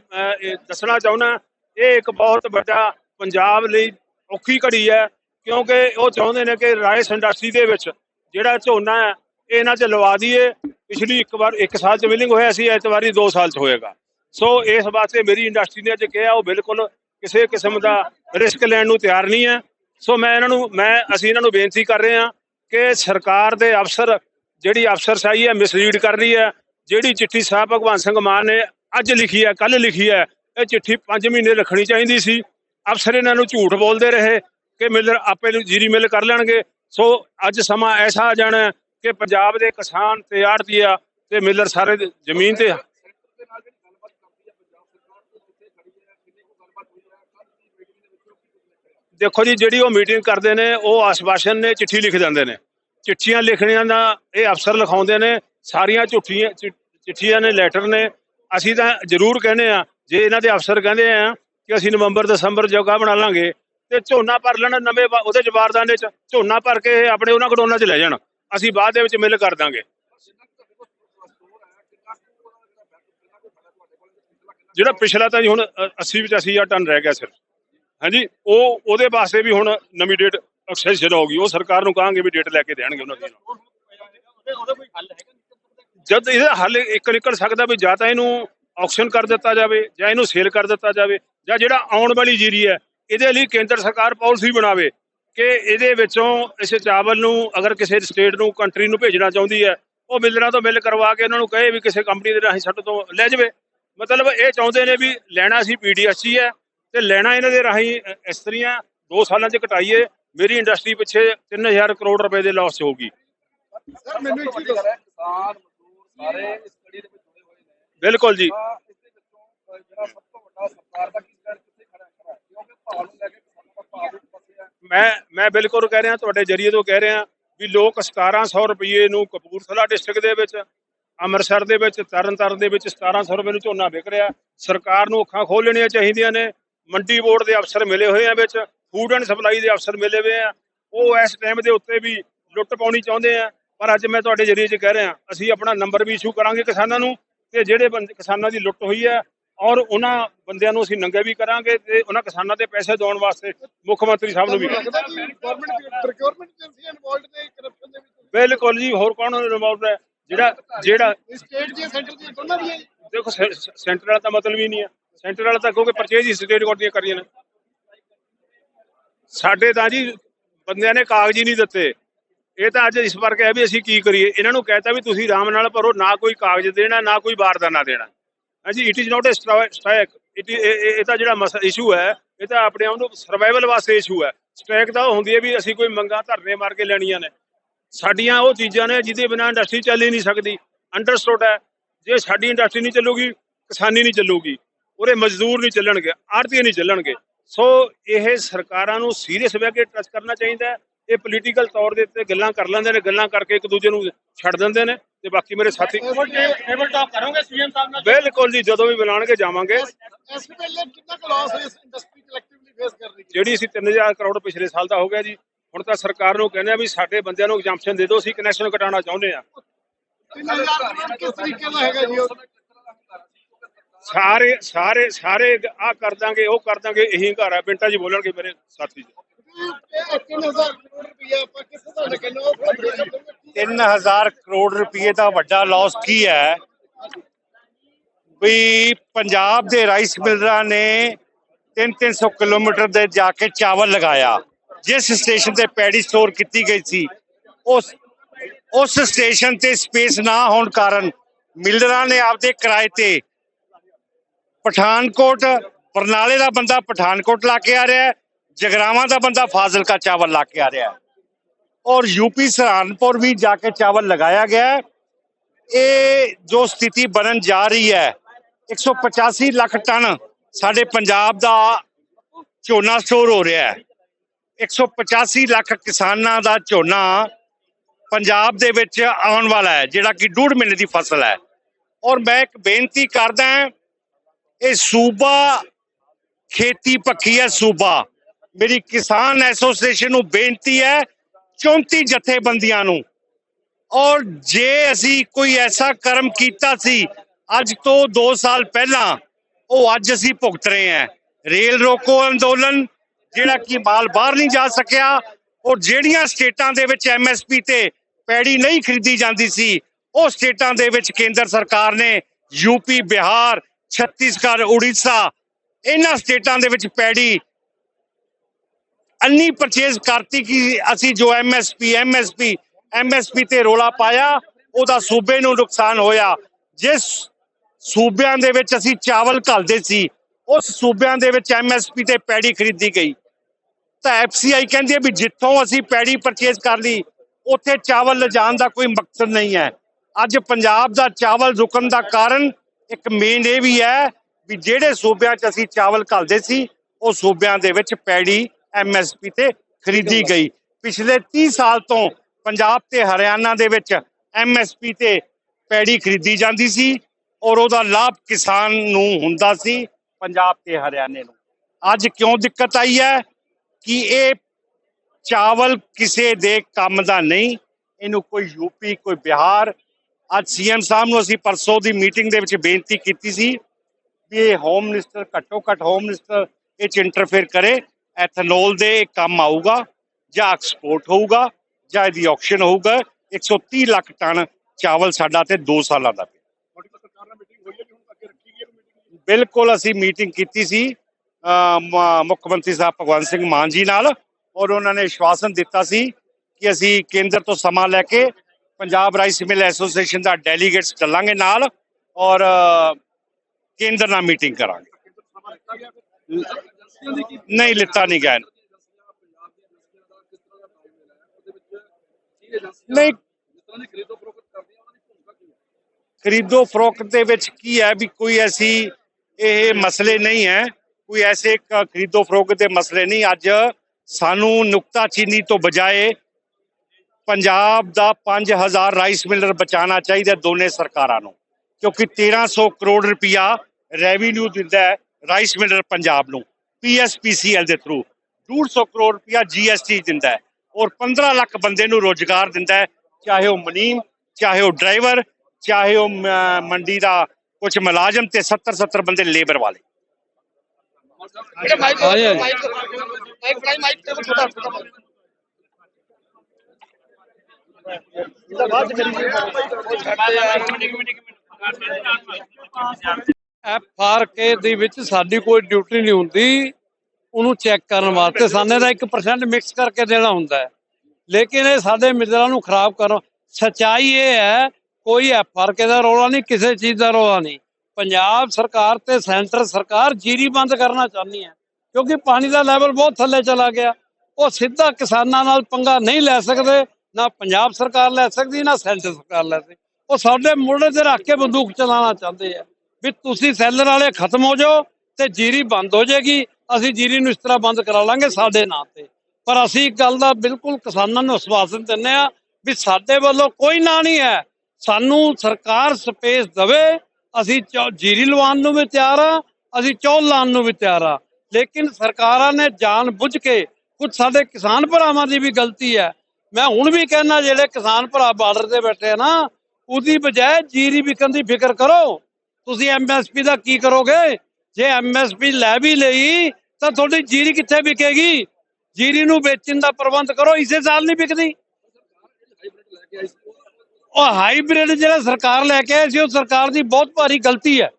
ਦੱਸਣਾ ਚਾਹੁੰਦਾ, ਇਹ ਇੱਕ ਬਹੁਤ ਵੱਡਾ ਪੰਜਾਬ ਲਈ ਔਖੀ ਘੜੀ ਹੈ, ਕਿਉਂਕਿ ਉਹ ਚਾਹੁੰਦੇ ਨੇ ਕਿ ਰਾਈਸ ਇੰਡਸਟਰੀ ਦੇ ਵਿੱਚ ਜਿਹੜਾ ਝੋਨਾ ਹੈ ਇਹਨਾਂ 'ਚ ਲਵਾ ਦਈਏ। ਪਿਛਲੀ ਇੱਕ ਵਾਰ, ਇੱਕ ਸਾਲ 'ਚ ਮਿਲਿੰਗ ਹੋਇਆ ਸੀ ਇਸ ਵਾਰੀ 2 ਸਾਲ 'ਚ ਹੋਏਗਾ। ਸੋ ਇਸ ਵਾਸਤੇ ਮੇਰੀ ਇੰਡਸਟਰੀ ਨੇ ਅੱਜ ਕਿਹਾ, ਉਹ ਬਿਲਕੁਲ ਕਿਸੇ ਕਿਸਮ ਦਾ ਰਿਸਕ ਲੈਣ ਨੂੰ ਤਿਆਰ ਨਹੀਂ ਹੈ। ਸੋ ਮੈਂ ਇਹਨਾਂ ਨੂੰ, ਮੈਂ, ਅਸੀਂ ਇਹਨਾਂ ਨੂੰ ਬੇਨਤੀ ਕਰ ਰਹੇ ਹਾਂ ਕਿ ਸਰਕਾਰ ਦੇ ਅਫਸਰ, ਜਿਹੜੀ ਅਫਸਰਸ਼ਾਹੀ ਹੈ ਮਿਸਲੀਡ ਕਰ ਰਹੀ ਹੈ। ਜਿਹੜੀ ਚਿੱਠੀ ਸਾਹਿਬ ਭਗਵੰਤ ਸਿੰਘ ਮਾਨ ਨੇ ਅੱਜ ਲਿਖੀ ਹੈ ਕੱਲ ਲਿਖੀ ਹੈ, ਇਹ ਚਿੱਠੀ 5 ਮਹੀਨੇ ਰੱਖਣੀ ਚਾਹੀਦੀ ਸੀ। ਅਫਸਰ ਇਹਨਾਂ ਨੂੰ ਝੂਠ ਬੋਲਦੇ ਰਹੇ ਕਿ ਮਿਲਰ ਆਪੇ ਨੂੰ ਜੀਰੀ ਮਿਲ ਕਰ ਲੈਣਗੇ। ਸੋ ਅੱਜ ਸਮਾਂ ਐਸਾ ਆ ਜਾਣਾ ਕਿ ਪੰਜਾਬ ਦੇ ਕਿਸਾਨ ਤੇ ਆੜਤੀਆ ਤੇ ਮਿਲਰ ਸਾਰੇ ਜ਼ਮੀਨ ਤੇ ਦੇਖੋ ਜੀ, ਜਿਹੜੀ ਉਹ ਮੀਟਿੰਗ ਕਰਦੇ ਨੇ, ਉਹ ਆਸ਼ਵਾਸਨ ਨੇ, ਚਿੱਠੀ ਲਿਖ ਜਾਂਦੇ ਨੇ। ਚਿੱਠੀਆਂ ਲਿਖਣੀਆਂ ਦਾ ਇਹ ਅਫਸਰ ਲਿਖਾਉਂਦੇ ਨੇ, ਸਾਰੀਆਂ ਝੂਠੀਆਂ ਚਿ- ਚਿੱਠੀਆਂ ਨੇ, ਲੈਟਰ ਨੇ। ਅਸੀਂ ਤਾਂ ਜ਼ਰੂਰ ਕਹਿੰਦੇ ਆ ਜੇ ਇਹਨਾਂ ਦੇ ਅਫਸਰ ਕਹਿੰਦੇ ਆ ਕਿ ਅਸੀਂ ਨਵੰਬਰ, ਦਸੰਬਰ ਜਗ੍ਹਾ ਬਣਾ ਲਾਂਗੇ, ਤੇ ਝੋਨਾ ਭਰ ਲੈਣ ਨਵੇਂ ਉਹਦੇ ਚ ਬਾਰਦਾਨੇ ਚ ਝੋਨਾ ਭਰ ਕੇ ਇਹ ਆਪਣੇ ਉਹਨਾਂ ਗਡੋਨਾਂ ਚ ਲੈ ਜਾਣ। ਅਸੀਂ ਬਾਅਦ ਦੇ ਵਿੱਚ ਮਿਲ ਕਰ ਦਾਂਗੇ। ਜਿਹੜਾ ਪਿਛਲਾ ਤਾਂ ਜੀ ਹੁਣ 80 ਵਿੱਚ 80000 ਟਨ ਰਹਿ ਗਿਆ ਸਿਰਫ। ਹਾਂਜੀ, ਉਹ, ਉਹਦੇ ਵਾਸਤੇ ਵੀ ਹੁਣ ਨਵੀਂ ਡੇਟ ਐਕਸੈਸ਼ਨ ਹੋਗੀ ਉਹ ਸਰਕਾਰ ਨੂੰ ਕਹਾਂਗੇ ਵੀ ਡੇਟ ਲੈ ਕੇ ਦੇਣਗੇ ਉਹਨਾਂ ਦੀ। ਜਦ ਇਹਦਾ ਹੱਲ ਇੱਕ ਨਿਕਲ ਸਕਦਾ ਵੀ ਜਾਂ ਤਾਂ ਇਹਨੂੰ ਆਕਸ਼ਨ ਕਰ ਦਿੱਤਾ ਜਾਵੇ, ਜਾਂ ਇਹਨੂੰ ਸੇਲ ਕਰ ਦਿੱਤਾ ਜਾਵੇ, ਜਾਂ ਜਿਹੜਾ ਆਉਣ ਵਾਲੀ ਜੀਰੀ ਹੈ, ਇਹਦੇ ਲਈ ਕੇਂਦਰ ਸਰਕਾਰ ਪਾਲਿਸੀ ਬਣਾਵੇ। ਕਿ ਇਹਦੇ ਵਿੱਚੋਂ ਇਸ ਚਾਵਲ ਨੂੰ ਅਗਰ ਕਿਸੇ ਸਟੇਟ ਨੂੰ ਕੰਟਰੀ ਨੂੰ ਭੇਜਣਾ ਚਾਹੁੰਦੀ ਹੈ ਉਹ ਮਿਲਰਾਂ ਤੋਂ ਮਿਲ ਕਰਵਾ ਕੇ ਉਹਨਾਂ ਨੂੰ ਕਹੇ ਵੀ ਕਿਸੇ ਕੰਪਨੀ ਦੇ ਰਾਹੀਂ ਸਾਡੇ ਤੋਂ ਲੈ ਜਾਵੇ। ਮਤਲਬ ਇਹ ਚਾਹੁੰਦੇ ਨੇ ਵੀ ਲੈਣਾ ਸੀ ਪੀਡੀਐਸਸੀ ਹੈ ਤੇ ਲੈਣਾ ਇਹਨਾਂ ਦੇ ਰਾਹੀਂ ਇਸ ਤਰੀਆਂ 2 ਸਾਲਾਂ 'ਚ ਘਟਾਈਏ ਮੇਰੀ ਇੰਡਸਟਰੀ ਪਿੱਛੇ 3000 ਕਰੋੜ ਰੁਪਏ ਦੇ ਲਾਸ ਹੋਊਗੀ। ਸਰ ਮੈਨੂੰ ਇੱਕ ਚੀਜ਼ ਦੱਸੋ। ਕਿਸਾਨ ਮਜ਼ਦੂਰ ਸਾਰੇ ਇਸ ਕੜੀ ਦੇ ਵਿੱਚ ਜੁੜੇ ਹੋਏ ਨੇ। ਬਿਲਕੁਲ ਜੀ। ਤਾਂ ਇਸ ਦੇ ਵਿੱਚੋਂ ਅਹ, ਜਿਹੜਾ ਸਭ ਤੋਂ ਵੱਡਾ ਸਰਕਾਰ ਦਾ ਕੀ ਸਟੈਂਡ ਕਿੱਥੇ ਖੜਾ ਹੈ ਕਿਉਂਕਿ ਭਾਅ ਨੂੰ ਲੈ ਕੇ ਕਿਸਾਨਾਂ ਦਾ ਭਾਅ ਵੀ ਫਸਿਆ ਹੈ ਮੈਂ ਮੈਂ ਬਿਲਕੁਲ ਕਹਿ ਰਿਹਾ, ਤੁਹਾਡੇ ਜਰੀਏ ਤੋਂ ਕਹਿ ਰਿਹਾ ਵੀ ਲੋਕ 1700 ਰੁਪਏ ਨੂੰ ਕਪੂਰਥਲਾ ਡਿਸਟ੍ਰਿਕਟ ਦੇ ਵਿੱਚ, ਅੰਮ੍ਰਿਤਸਰ ਦੇ ਵਿੱਚ, ਤਰਨਤਾਰਨ ਦੇ ਵਿੱਚ 1700 ਰੁਪਏ ਨੂੰ ਝੋਨਾ ਵਿਕ ਰਿਹਾ। ਸਰਕਾਰ ਨੂੰ ਅੱਖਾਂ ਖੋਲ ਲੈਣੀਆਂ ਚਾਹੀਦੀਆਂ ਨੇ। ਮੰਡੀ ਬੋਰਡ ਦੇ ਅਫਸਰ ਮਿਲੇ ਹੋਏ ਆ ਵਿੱਚ ਫੂਡ ਐਂਡ ਸਪਲਾਈ ਦੇ ਅਫਸਰ ਮਿਲੇ ਹੋਏ ਆ। ਉਹ ਇਸ ਟਾਈਮ ਦੇ ਉੱਤੇ ਵੀ ਲੁੱਟ ਪਾਉਣੀ ਚਾਹੁੰਦੇ ਆ। ਪਰ ਅੱਜ ਮੈਂ ਤੁਹਾਡੇ ਜਰੀਏ 'ਚ ਕਹਿ ਰਿਹਾ, ਅਸੀਂ ਆਪਣਾ ਨੰਬਰ ਵੀ ਇਸ਼ੂ ਕਰਾਂਗੇ ਕਿਸਾਨਾਂ ਨੂੰ ਤੇ ਜਿਹੜੇ ਬੰਦੇ, ਕਿਸਾਨਾਂ ਦੀ ਲੁੱਟ ਹੋਈ ਹੈ ਔਰ ਉਹਨਾਂ ਬੰਦਿਆਂ ਨੂੰ ਅਸੀਂ ਨੰਗੇ ਵੀ ਕਰਾਂਗੇ ਤੇ ਉਹਨਾਂ ਕਿਸਾਨਾਂ ਦੇ ਪੈਸੇ ਦਿਵਾਉਣ ਵਾਸਤੇ ਮੁੱਖ ਮੰਤਰੀ ਸਾਹਿਬ ਨੂੰ ਵੀ। ਏਜੰਸੀਆਂ ਇਨਵੋਲਡ ਨੇ ਕਰਪਸ਼ਨ ਦੇ ਵਿੱਚ? ਬਿਲਕੁਲ ਜੀ ਹੋਰ ਕੌਣ ਇਨਵੋਲਵ ਹੈ? ਜਿਹੜਾ ਜਿਹੜਾ ਸਟੇਟ ਦੀਆਂ ਸੈਂਟਰ ਦੀਆਂ ਦੋਨਾਂ ਹੀ। ਦੇਖੋ ਸੈਂਟਰ ਵਾਲਾ ਤਾਂ ਮਤਲਬ ਹੀ ਨਹੀਂ ਹੈ। ਸੈਂਟਰ ਵਾਲਾ ਤਾਂ ਕਿਉਂਕਿ ਪਰਚੇਜ ਹੀ ਸਟੇਟ ਕੋਰਟ ਦੀਆਂ ਕਰੀਆਂ ਨੇ। ਸਾਡੇ ਤਾਂ ਜੀ ਬੰਦਿਆਂ ਨੇ ਕਾਗਜ਼ ਹੀ ਨਹੀਂ ਦਿੱਤੇ। ਇਹ ਤਾਂ ਅੱਜ ਇਸ ਵਾਰ ਕਿਹਾ ਵੀ ਅਸੀਂ ਕੀ ਕਰੀਏ। ਇਹਨਾਂ ਨੂੰ ਕਹਿਤਾ ਵੀ ਤੁਸੀਂ ਆਰਾਮ ਨਾਲ ਭਰੋ ਨਾ ਕੋਈ ਕਾਗਜ਼ ਦੇਣਾ ਨਾ ਕੋਈ ਬਾਰਦਾਨਾ ਦੇਣਾ। ਹਾਂਜੀ it is not a strike it ਇਹ ਤਾਂ ਜਿਹੜਾ ਇਸ਼ੂ ਹੈ, ਇਹ ਤਾਂ ਆਪਣੇ ਆਪ ਨੂੰ ਸਰਵਾਈਵਲ ਵਾਸਤੇ ਇਸ਼ੂ ਹੈ। ਸਟ੍ਰਾਈਕ ਤਾਂ ਉਹ ਹੁੰਦੀ ਹੈ ਵੀ ਅਸੀਂ ਕੋਈ ਮੰਗਾਂ ਧਰਨੇ ਮਾਰ ਕੇ ਲੈਣੀਆਂ ਨੇ। ਸਾਡੀਆਂ ਉਹ ਚੀਜ਼ਾਂ ਨੇ ਜਿਹਦੇ ਬਿਨਾਂ ਇੰਡਸਟਰੀ ਚੱਲ ਹੀ ਨਹੀਂ ਸਕਦੀ। ਅੰਡਰਸਟੂਡ ਹੈ। ਜੇ ਸਾਡੀ ਇੰਡਸਟਰੀ ਨਹੀਂ ਚੱਲੂਗੀ, ਕਿਸਾਨੀ ਨਹੀਂ ਚੱਲੂਗੀ ਉਹਦੇ ਮਜ਼ਦੂਰ ਨਹੀਂ ਚੱਲਣਗੇ ਆੜਤੀ ਨਹੀਂ ਚੱਲਣਗੇ। ਸੋ ਇਹ ਸਰਕਾਰਾਂ ਨੂੰ ਸੀਰੀਅਸ ਬਹਿ ਕੇ ਟੱਚ ਕਰਨਾ ਚਾਹੀਦਾ ਇਹ ਪੋਲੀਟੀਕਲ ਤੌਰ ਦੇ ਉੱਤੇ ਗੱਲਾਂ ਕਰ ਲੈਂਦੇ ਨੇ, ਗੱਲਾਂ ਕਰਕੇ ਇੱਕ ਦੂਜੇ ਨੂੰ ਛੱਡ ਦਿੰਦੇ ਨੇ। ਤੇ ਬਾਕੀ ਮੇਰੇ ਸਾਥੀ ਟੇਬਲ ਟਾਪ ਕਰੋਗੇ ਸੀਐਮ ਸਾਹਿਬ ਨਾਲ? ਬਿਲਕੁਲ ਜੀ ਜਦੋਂ ਵੀ ਬੁਲਾਣਗੇ ਜਾਵਾਂਗੇ। ਇਸ ਵੇਲੇ ਕਿੰਨਾ ਕੁ ਲਾਸ ਇਸ ਇੰਡਸਟਰੀ ਕਲੈਕਟਿਵਲੀ ਫੇਸ ਕਰ ਰਹੀ ਜਿਹੜੀ ਅਸੀਂ 3000 ਕਰੋੜ ਪਿਛਲੇ ਸਾਲ ਦਾ ਹੋ ਗਿਆ ਜੀ ਹੁਣ ਤਾਂ ਸਰਕਾਰ ਨੂੰ ਕਹਿੰਦੇ ਆ ਵੀ ਸਾਡੇ ਬੰਦਿਆਂ ਨੂੰ ਐਗਜ਼ਾਮਪਸ਼ਨ ਦੇ ਦਿਓ ਅਸੀਂ ਕਨੈਕਸ਼ਨ ਕਟਾਉਣਾ ਚਾਹੁੰਦੇ ਆ 3000 ਕਰੋੜ ਕਿਸ ਤਰੀਕੇ ਦਾ ਹੈਗਾ ਜੀ ਉਹ? ਸਾਰੇ ਸਾਰੇ ਸਾਰੇ ਆ ਕਰ ਦਾਂਗੇ ਉਹ ਕਰ ਦਾਂਗੇ ਇਹੀ ਘਰ ਆ। ਪਿੰਟਾ ਜੀ ਬੋਲਣਗੇ ਮੇਰੇ ਸਾਥੀ ਜੀ। 3000 ਕਰੋੜ ਰੁਪਇਆ ਆਪਾਂ ਕਿਸੇ ਦਾ ਕਹਿੰਦੇ ਉਹ ਫੈਡਰੇਸ਼ਨ ਦੇ ਵਿੱਚ 3000 ਕਰੋੜ ਰੁਪਏ ਦਾ ਵੱਡਾ ਲਾਸ ਕੀ ਹੈ? ਵੀ ਪੰਜਾਬ ਦੇ ਰਾਈਸ ਮਿਲਰਾਂ ਨੇ 3-300 ਕਿਲੋਮੀਟਰ ਦੇ ਜਾ ਕੇ ਚਾਵਲ ਲਗਾਇਆ। ਜਿਸ ਸਟੇਸ਼ਨ ਤੇ ਪੈੜੀ ਸਟੋਰ ਕੀਤੀ ਗਈ ਸੀ, ਉਸ ਉਸ ਸਟੇਸ਼ਨ ਤੇ ਸਪੇਸ ਨਾ ਹੋਣ ਕਾਰਨ ਮਿਲਰਾਂ ਨੇ ਆਪਦੇ ਕਿਰਾਏ ਤੇ ਪਠਾਨਕੋਟ, ਬਰਨਾਲੇ ਦਾ ਬੰਦਾ ਪਠਾਨਕੋਟ ਲਾ ਕੇ ਆ ਰਿਹਾ ਜਗਰਾਵਾਂ ਦਾ ਬੰਦਾ ਫਾਜ਼ਿਲਕਾ ਚਾਵਲ ਲਾ ਕੇ ਆ ਰਿਹਾ ਹੈ। ਔਰ ਯੂਪੀ ਸਹਾਰਨਪੁਰ ਵੀ ਜਾ ਕੇ ਚਾਵਲ ਲਗਾਇਆ ਗਿਆ ਇਹ ਜੋ ਸਥਿਤੀ ਬਣਨ ਜਾ ਰਹੀ ਹੈ 185 ਲੱਖ ਟਨ ਸਾਡੇ ਪੰਜਾਬ ਦਾ ਝੋਨਾ ਸਟੋਰ ਹੋ ਰਿਹਾ ਹੈ। 185 ਲੱਖ ਕਿਸਾਨਾਂ ਦਾ ਝੋਨਾ ਪੰਜਾਬ ਦੇ ਵਿੱਚ ਆਉਣ ਵਾਲਾ ਹੈ, ਜਿਹੜਾ ਕਿ ਡੂਢ ਮਹੀਨੇ ਦੀ ਫਸਲ ਹੈ। ਔਰ ਮੈਂ ਇੱਕ ਬੇਨਤੀ ਕਰਦਾ ਇਹ ਸੂਬਾ ਖੇਤੀ ਪੱਖੀ ਹੈ, ਸੂਬਾ। ਮੇਰੀ ਕਿਸਾਨ ਐਸੋਸੀਏਸ਼ਨ ਨੂੰ ਬੇਨਤੀ ਹੈ 34 ਜਥੇਬੰਦੀਆਂ ਨੂੰ। ਔਰ ਜੇ ਅਸੀਂ ਕੋਈ ਐਸਾ ਕਰਮ ਕੀਤਾ ਸੀ, ਅੱਜ ਤੋਂ 2 ਸਾਲ ਪਹਿਲਾਂ, ਉਹ ਅੱਜ ਅਸੀਂ ਭੁਗਤ ਰਹੇ ਹਾਂ। ਰੇਲ ਰੋਕੋ ਅੰਦੋਲਨ, ਜਿਹੜਾ ਕਿ ਮਾਲ ਬਾਹਰ ਨਹੀਂ ਜਾ ਸਕਿਆ, ਔਰ ਜਿਹੜੀਆਂ ਸਟੇਟਾਂ ਦੇ ਵਿੱਚ ਐਮਐਸਪੀ ਤੇ ਪੈੜੀ ਨਹੀਂ ਖਰੀਦੀ ਜਾਂਦੀ ਸੀ, ਉਹ ਸਟੇਟਾਂ ਦੇ ਵਿੱਚ ਕੇਂਦਰ ਸਰਕਾਰ ਨੇ ਯੂਪੀ ਬਿਹਾਰ, ਛੱਤੀਸਗੜ੍ਹ, ਉੜੀਸਾ, ਇਹਨਾਂ ਸਟੇਟਾਂ ਦੇ ਵਿੱਚ ਪੈੜੀ ਅੰਨੀ ਪਰਚੇਜ਼ ਕਰਤੀ ਕਿ ਅਸੀਂ ਜੋ ਐਮਐਸਪੀ ਐਮਐਸਪੀ ਐਮਐਸਪੀ ਤੇ ਰੋਲਾ ਪਾਇਆ, ਉਹਦਾ ਸੂਬੇ ਨੂੰ ਨੁਕਸਾਨ ਹੋਇਆ। ਜਿਸ ਸੂਬਿਆਂ ਦੇ ਵਿੱਚ ਅਸੀਂ ਚਾਵਲ ਘਲਦੇ ਸੀ, ਉਸ ਸੂਬਿਆਂ ਦੇ ਵਿੱਚ ਐਮਐਸਪੀ ਤੇ ਪੈੜੀ ਖਰੀਦੀ ਗਈ। ਤਾਂ ਐਫਸੀਆਈ ਕਹਿੰਦੀ ਹੈ ਵੀ ਜਿੱਥੋਂ ਅਸੀਂ ਪੈੜੀ ਪਰਚੇਜ਼ ਕਰ ਲਈ, ਉੱਥੇ ਚਾਵਲ ਲਿਜਾਣ ਦਾ ਕੋਈ ਮਕਸਦ ਨਹੀਂ ਹੈ। ਅੱਜ ਪੰਜਾਬ ਦਾ ਚਾਵਲ ਰੁਕਣ ਦਾ ਕਾਰਨ ਇੱਕ ਮੇਨ ਇਹ ਵੀ ਹੈ ਵੀ ਜਿਹੜੇ ਸੂਬਿਆਂ 'ਚ ਅਸੀਂ ਚਾਵਲ ਘਲਦੇ ਸੀ, ਉਹ ਸੂਬਿਆਂ ਦੇ ਵਿੱਚ ਪੈੜੀ ਐਮਐਸਪੀ ਤੇ ਖਰੀਦੀ ਗਈ। ਪਿਛਲੇ 30 ਸਾਲ ਤੋਂ ਪੰਜਾਬ ਤੇ ਹਰਿਆਣਾ ਦੇ ਵਿੱਚ ਐਮਐਸਪੀ ਤੇ ਪੈੜੀ ਖਰੀਦੀ ਜਾਂਦੀ ਸੀ ਔਰ ਉਹਦਾ ਲਾਭ ਕਿਸਾਨ ਨੂੰ ਹੁੰਦਾ ਸੀ ਪੰਜਾਬ ਤੇ ਹਰਿਆਣੇ ਨੂੰ। ਅੱਜ ਕਿਉਂ ਦਿੱਕਤ ਆਈ ਹੈ ਕਿ ਇਹ ਚਾਵਲ ਕਿਸੇ ਦੇ ਕੰਮ ਦਾ ਨਹੀਂ ਇਹਨੂੰ ਕੋਈ ਯੂਪੀ ਕੋਈ ਬਿਹਾਰ ਅੱਜ ਸੀਐਮ ਸਾਹਿਬ ਨੂੰ ਅਸੀਂ ਪਰਸੋਂ ਦੀ ਮੀਟਿੰਗ ਦੇ ਵਿੱਚ ਬੇਨਤੀ ਕੀਤੀ ਸੀ ਵੀ ਇਹ ਹੋਮ ਮਿਨਿਸਟਰ ਘੱਟੋ ਘੱਟ ਹੋਮ ਮਿਨਿਸਟਰ ਇਹ ਚ ਇੰਟਰਫੇਅਰ ਕਰੇ ਐਥਨੋਲ ਦੇ ਕੰਮ ਆਊਗਾ ਜਾਂ ਐਕਸਪੋਰਟ ਹੋਊਗਾ ਜਾਂ ਇਹਦੀ ਆਕਸ਼ਨ ਹੋਊਗਾ 130 ਲੱਖ ਟਨ ਚਾਵਲ ਸਾਡਾ ਤੇ 2 ਸਾਲਾਂ ਦਾ ਬਿਲਕੁਲ ਅਸੀਂ ਮੀਟਿੰਗ ਕੀਤੀ ਸੀ ਮੁੱਖ ਮੰਤਰੀ ਸਾਹਿਬ ਭਗਵੰਤ ਸਿੰਘ ਮਾਨ ਜੀ ਨਾਲ ਔਰ ਉਹਨਾਂ ਨੇ ਵਿਸ਼ਵਾਸਨ ਦਿੱਤਾ ਸੀ ਕਿ ਅਸੀਂ ਕੇਂਦਰ ਤੋਂ ਸਮਾਂ ਲੈ ਕੇ ਪੰਜਾਬ ਰਾਈਸ ਮਿਲ ਐਸੋਸੀਏਸ਼ਨ ਦਾ ਡੈਲੀਗੇਟਸ ਚੱਲਾਂਗੇ ਨਾਲ ਔਰ ਕੇਂਦਰ ਨਾਲ ਮੀਟਿੰਗ ਕਰਾਂਗੇ। ਨਹੀਂ ਲਿੱਤਾ ਨਹੀਂ ਗਿਆ। ਨਹੀਂ। ਖਰੀਦੋ ਫਰੋਖਤ ਦੇ ਵਿੱਚ ਕੀ ਹੈ ਵੀ ਕੋਈ ਐਸੀ ਇਹ ਮਸਲੇ ਨਹੀਂ ਹੈ ਕੋਈ ਐਸੇ ਖਰੀਦੋ ਫਰੋਖਤ ਦੇ ਮਸਲੇ ਨਹੀਂ। ਅੱਜ ਸਾਨੂੰ ਨੁਕਤਾਚੀਨੀ ਤੋਂ ਬਜਾਏ ਪੰਜਾਬ ਦਾ 5000 ਰਾਈਸ ਮਿਲਰ ਬਚਾਉਣਾ ਚਾਹੀਦਾ ਦੋਨੇ ਸਰਕਾਰਾਂ ਨੂੰ ਕਿਉਂਕਿ 1300 ਕਰੋੜ ਰੁਪਇਆ ਰੈਵਨਿਊ ਦਿੰਦਾ ਹੈ ਰਾਈਸ ਮਿਲਰ ਪੰਜਾਬ ਨੂੰ। ਪੀਐਸਪੀਸੀਐਲ ਦੇ ਥਰੂ 150 ਕਰੋੜ ਰੁਪਇਆ ਜੀਐਸਟੀ ਦਿੰਦਾ ਹੈ ਔਰ 15 ਲੱਖ ਬੰਦੇ ਨੂੰ ਰੋਜ਼ਗਾਰ ਦਿੰਦਾ ਹੈ ਚਾਹੇ ਉਹ ਮਨੀਮ ਚਾਹੇ ਉਹ ਡਰਾਈਵਰ ਚਾਹੇ ਉਹ ਮੰਡੀ ਦਾ ਕੁਝ ਮੁਲਾਜ਼ਮ ਤੇ 70 70 ਬੰਦੇ ਲੇਬਰ ਵਾਲੇ। ਮਾਈਕ ਤੇ ਛੋਟਾ ਛੋਟਾ ਐਫ ਆਰ ਕੇ ਦੇ ਵਿੱਚ ਸਾਡੀ ਕੋਈ ਡਿਊਟੀ ਨਹੀਂ ਹੁੰਦੀ, ਉਹਨੂੰ ਚੈੱਕ ਕਰਨ ਵਾਸਤੇ। ਸਾਨੇ ਦਾ 1% ਮਿਕਸ ਕਰਕੇ ਦੇਣਾ ਹੁੰਦਾ ਹੈ। ਲੇਕਿਨ ਇਹ ਸਾਡੇ ਮਿੱਤਰਾਂ ਨੂੰ ਖਰਾਬ ਕਰਨ ਸਚਾਈ ਇਹ ਹੈ, ਕੋਈ ਐਫ ਆਰ ਕੇ ਦਾ ਰੌਲਾ ਨਹੀਂ, ਕਿਸੇ ਚੀਜ਼ ਦਾ ਰੌਲਾ ਨਹੀਂ। ਪੰਜਾਬ ਸਰਕਾਰ ਤੇ ਸੈਂਟਰ ਸਰਕਾਰ ਜੀਰੀ ਬੰਦ ਕਰਨਾ ਚਾਹੁੰਦੀ ਹੈ, ਕਿਉਂਕਿ ਪਾਣੀ ਦਾ ਲੈਵਲ ਬਹੁਤ ਥੱਲੇ ਚਲਾ ਗਿਆ। ਉਹ ਸਿੱਧਾ ਕਿਸਾਨਾਂ ਨਾਲ ਪੰਗਾ ਨਹੀਂ ਲੈ ਸਕਦੇ, ਨਾ ਪੰਜਾਬ ਸਰਕਾਰ ਲੈ ਸਕਦੀ, ਨਾ ਸੈਂਟਰ ਸਰਕਾਰ ਲੈ ਸਕਦੀ। ਉਹ ਸਾਡੇ ਮੋਢੇ ਤੇ ਰੱਖ ਕੇ ਬੰਦੂਕ ਚਲਾਉਣਾ ਚਾਹੁੰਦੇ ਆ। ਵੀ ਤੁਸੀਂ ਸੈਲਰ ਵਾਲੇ ਖਤਮ ਹੋ ਜਾਓ ਤੇ ਜੀਰੀ ਬੰਦ ਹੋ ਜਾਏਗੀ। ਅਸੀਂ ਜੀਰੀ ਨੂੰ ਇਸ ਤਰ੍ਹਾਂ ਬੰਦ ਕਰਾ ਲਾਂਗੇ ਸਾਡੇ ਨਾਂ ਤੇ। ਪਰ ਅਸੀਂ ਇੱਕ ਗੱਲ ਦਾ ਬਿਲਕੁਲ ਕਿਸਾਨਾਂ ਨੂੰ ਆਸ਼ਵਾਸਨ ਦਿੰਦੇ ਆ ਵੀ ਸਾਡੇ ਵੱਲੋਂ ਕੋਈ ਨਾਂ ਨਹੀਂ ਹੈ। ਸਾਨੂੰ ਸਰਕਾਰ ਸਪੇਸ ਦੇਵੇ। ਅਸੀਂ ਚੌ- ਜੀਰੀ ਲਵਾਉਣ ਨੂੰ ਵੀ ਤਿਆਰ ਆ ਅਸੀਂ ਚੌਲ ਲਾਉਣ ਨੂੰ ਵੀ ਤਿਆਰ ਆ ਲੇਕਿਨ ਸਰਕਾਰਾਂ ਨੇ ਜਾਣ ਬੁੱਝ ਕੇ ਕੁਝ ਸਾਡੇ ਕਿਸਾਨ ਭਰਾਵਾਂ ਦੀ ਵੀ ਗਲਤੀ ਹੈ। ਮੈਂ ਹੁਣ ਵੀ ਕਹਿਣਾ ਜਿਹੜੇ ਕਿਸਾਨ ਭਰਾ ਬਾਰਡਰ ਤੇ ਬੈਠੇ ਆ ਨਾ, ਉਹਦੀ ਬਜਾਏ ਜੀਰੀ ਵਿਕਣ ਦੀ ਫਿਕਰ ਕਰੋ। ਤੁਸੀਂ ਐਮਐਸਪੀ ਦਾ ਕੀ ਕਰੋਗੇ? ਜੇ ਐਮਐਸਪੀ ਲੈ ਵੀ ਲਈ, ਤਾਂ ਤੁਹਾਡੀ ਜੀਰੀ ਕਿੱਥੇ ਵਿਕੇਗੀ? ਜੀਰੀ ਨੂੰ ਵੇਚਣ ਦਾ ਪ੍ਰਬੰਧ ਕਰੋ, ਇਸੇ ਸਾਲ ਨਹੀਂ ਵਿਕਦੀ। ਉਹ ਹਾਈਬ੍ਰਿਡ ਜਿਹੜਾ ਸਰਕਾਰ ਲੈ ਕੇ ਆਈ ਸੀ, ਉਹ ਸਰਕਾਰ ਦੀ ਬਹੁਤ ਭਾਰੀ ਗਲਤੀ ਹੈ।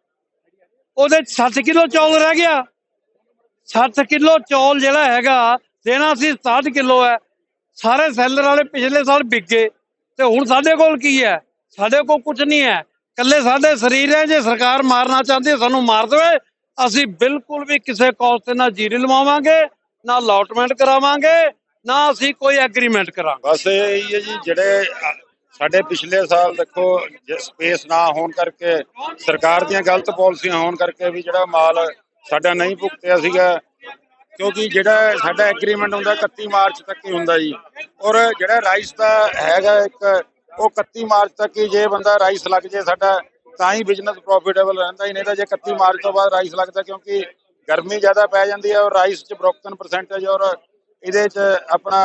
ਉਹਦੇ 'ਚ 60 ਕਿਲੋ ਚੌਲ ਰਹਿ ਗਿਆ। 60 ਕਿਲੋ ਚੌਲ ਜਿਹੜਾ ਹੈਗਾ, ਦੇਣਾ ਸੀ 60 ਕਿਲੋ ਹੈ। ਸਾਰੇ ਸੈਲਰ ਵਾਲੇ ਪਿਛਲੇ ਸਾਲ ਵਿਕ ਗਏ। ਤੇ ਹੁਣ ਸਾਡੇ ਕੋਲ ਕੀ ਹੈ? ਸਾਡੇ ਕੋਲ ਕੁਝ ਨਹੀਂ ਹੈ। ਕੱਲੇ ਸਾਡੇ ਸਰੀਰ ਹੈ, ਜੇ ਸਰਕਾਰ ਮਾਰਨਾ ਚਾਹੁੰਦੀ ਹੈ, ਸਾਨੂੰ ਮਾਰ ਦੇਵੇ। ਅਸੀਂ ਬਿਲਕੁਲ ਵੀ ਕਿਸੇ ਕਾਲ ਤੇ ਨਾ ਜੀਰੀ ਲਵਾਵਾਂਗੇ, ਨਾ ਅਲਾਟਮੈਂਟ ਕਰਾਵਾਂਗੇ, ਨਾ ਅਸੀਂ ਕੋਈ ਐਗਰੀਮੈਂਟ ਕਰਾਂਗੇ। ਬਸ ਇਹ ਹੈ ਜੀ, ਜਿਹੜੇ ਸਾਡੇ ਪਿਛਲੇ ਸਾਲ ਦੇਖੋ ਸਪੇਸ ਨਾ ਹੋਣ ਕਰਕੇ, ਸਰਕਾਰ ਦੀਆਂ ਗਲਤ ਪਾਲਿਸੀਆਂ ਹੋਣ ਕਰਕੇ ਵੀ ਜਿਹੜਾ ਮਾਲ ਸਾਡਾ ਨਹੀਂ ਭੁਗਤਿਆ ਸੀਗਾ, ਕਿਉਂਕਿ ਜਿਹੜਾ ਸਾਡਾ ਐਗਰੀਮੈਂਟ ਹੁੰਦਾ 31 ਮਾਰਚ ਤੱਕ ਹੀ ਹੁੰਦਾ ਜੀ। ਔਰ ਜਿਹੜਾ ਰਾਈਸ ਦਾ ਹੈਗਾ ਇੱਕ ਉਹ 31 ਮਾਰਚ ਤੱਕ ਹੀ ਜੇ ਬੰਦਾ ਰਾਈਸ ਲੱਗ ਜੇ, ਸਾਡਾ ਤਾਂ ਹੀ ਬਿਜ਼ਨਸ ਪ੍ਰੋਫਿਟੇਬਲ ਰਹਿੰਦਾ ਹੀ, ਨਹੀਂ ਤਾਂ ਜੇ 31 ਮਾਰਚ ਤੋਂ ਬਾਅਦ ਰਾਈਸ ਲੱਗਦਾ, ਕਿਉਂਕਿ ਗਰਮੀ ਜ਼ਿਆਦਾ ਪੈ ਜਾਂਦੀ ਹੈ ਔਰ ਰਾਈਸ 'ਚ ਬ੍ਰੋਕਨ ਪਰਸੈਂਟੇਜ ਔਰ ਇਹਦੇ 'ਚ ਆਪਣਾ